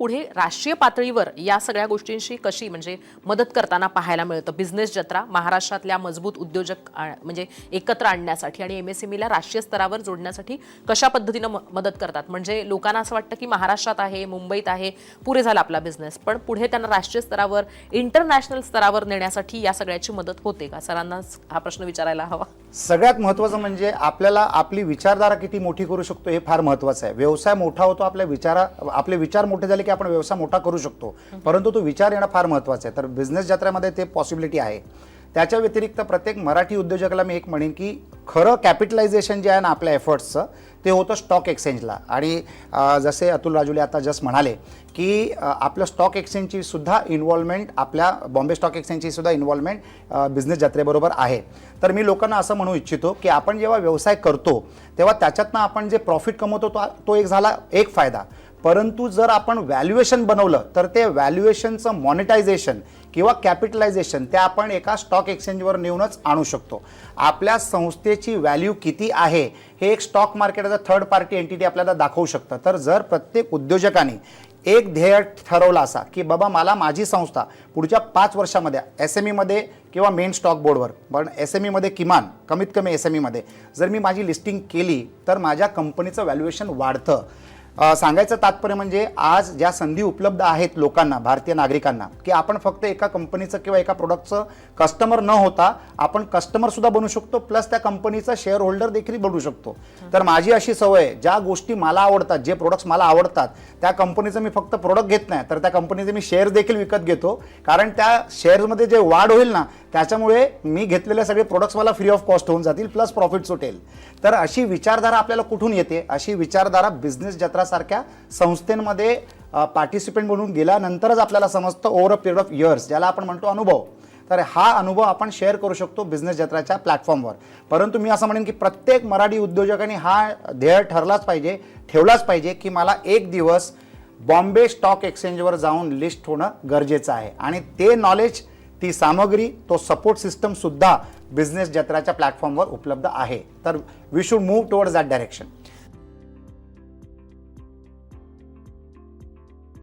पुढे राष्ट्रीय पातळीवर या सगळ्या गोष्टींशी कशी म्हणजे मदत करताना पाहायला मिळतं? बिझनेस जत्रा महाराष्ट्रातल्या मजबूत उद्योजक म्हणजे एकत्र आणण्यासाठी आणि एम एस ईला राष्ट्रीय स्तरावर जोडण्यासाठी कशा पद्धतीनं म- मदत करतात? म्हणजे लोकांना असं वाटतं की महाराष्ट्रात आहे मुंबईत आहे पुरे झाला आपला बिझनेस पण पुढे त्यांना राष्ट्रीय स्तरावर इंटरनॅशनल स्तरावर नेण्यासाठी या सगळ्याची मदत होते का? सरांना हा प्रश्न विचारायला हवा. सगळ्यात महत्त्वाचं म्हणजे आपल्याला आपली विचारधारा किती मोठी करू शकतो हे फार महत्त्वाचं आहे. व्यवसाय मोठा होतो आपल्या विचारा आपले विचार मोठे झाले की आपण व्यवसाय मोठा करू शकतो. परंतु तो विचार येणं फार महत्त्वाचं आहे. तर बिझनेस जत्रेमध्ये ते पॉसिबिलिटी आहे. त्याच्या व्यतिरिक्त प्रत्येक मराठी उद्योजकाला मी एक म्हणेन की खरं कॅपिटलायझेशन जे आहे ना आपल्या एफर्ट्सचं ते होतं स्टॉक एक्सचेंजला आणि जसे अतुल राजुले आता जस्ट म्हणाले की आपलं स्टॉक एक्सचेंजची सुद्धा इन्व्हॉल्वमेंट आपल्या बॉम्बे स्टॉक एक्सचेंजची सुद्धा इन्व्हॉल्वमेंट बिझनेस जत्रेबरोबर आहे. तर मी लोकांना असं म्हणू इच्छितो की आपण जेव्हा व्यवसाय करतो तेव्हा त्याच्यातनं आपण जे प्रॉफिट कमवतो तो तो एक झाला एक फायदा. परंतु जर आपण व्हॅल्युएशन बनवलं तर ते व्हॅल्युएशनचं मॉनिटायझेशन किंवा कॅपिटलायझेशन ते आपण एका स्टॉक एक्सचेंजवर नेऊनच आणू शकतो. आपल्या संस्थेची व्हॅल्यू किती आहे हे एक स्टॉक मार्केटचं थर्ड पार्टी एंटिटी आपल्याला दाखवू शकतं. तर जर प्रत्येक उद्योजकाने एक ध्येय ठरवला असा की बाबा मला माझी संस्था पुढच्या पाच वर्षामध्ये एस एम ईमध्ये किंवा मेन स्टॉक बोर्डवर पण एस एम ईमध्ये किमान कमीत कमी एस एम ईमध्ये जर मी माझी लिस्टिंग केली तर माझ्या कंपनीचं व्हॅल्युएशन वाढतं. सांगायचं तात्पर्य म्हणजे आज ज्या संधी उपलब्ध आहेत लोकांना भारतीय नागरिकांना की आपण फक्त एका कंपनीचं किंवा एका प्रोडक्टचं कस्टमर न होता आपण कस्टमरसुद्धा बनू शकतो प्लस त्या कंपनीचा शेअर होल्डर देखील बनू शकतो. तर माझी अशी सवय ज्या गोष्टी मला आवडतात जे प्रोडक्ट्स मला आवडतात त्या कंपनीचं मी फक्त प्रोडक्ट घेत नाही तर त्या कंपनीचे मी शेअर देखील विकत घेतो. कारण त्या शेअर्समध्ये जे वाढ होईल ना त्याच्यामुळे मी घेतलेले सगळे प्रोडक्ट्स मला फ्री ऑफ कॉस्ट होऊन जातील प्लस प्रॉफिट सुटेल. तर अशी विचारधारा आपल्याला कुठून येते? अशी विचारधारा बिझनेस जत्रासारख्या संस्थेमध्ये पार्टिसिपेंट म्हणून गेल्यानंतरच आपल्याला समजतं over a period of years ज्याला आपण म्हणतो अनुभव. तर हा अनुभव आपण शेअर करू शकतो बिझनेस जत्राच्या प्लॅटफॉर्मवर परंतु मी असं म्हणेन की प्रत्येक मराठी उद्योजकांनी हा ध्येय ठरलाच पाहिजे ठेवलाच पाहिजे की मला एक दिवस बॉम्बे स्टॉक एक्सचेंजवर जाऊन लिस्ट होणं गरजेचं आहे. आणि ते नॉलेज ती सामग्री तो सपोर्ट सिस्टमसुद्धा बिझनेस जत्राच्या प्लॅटफॉर्मवर उपलब्ध आहे. तर we should move towards that direction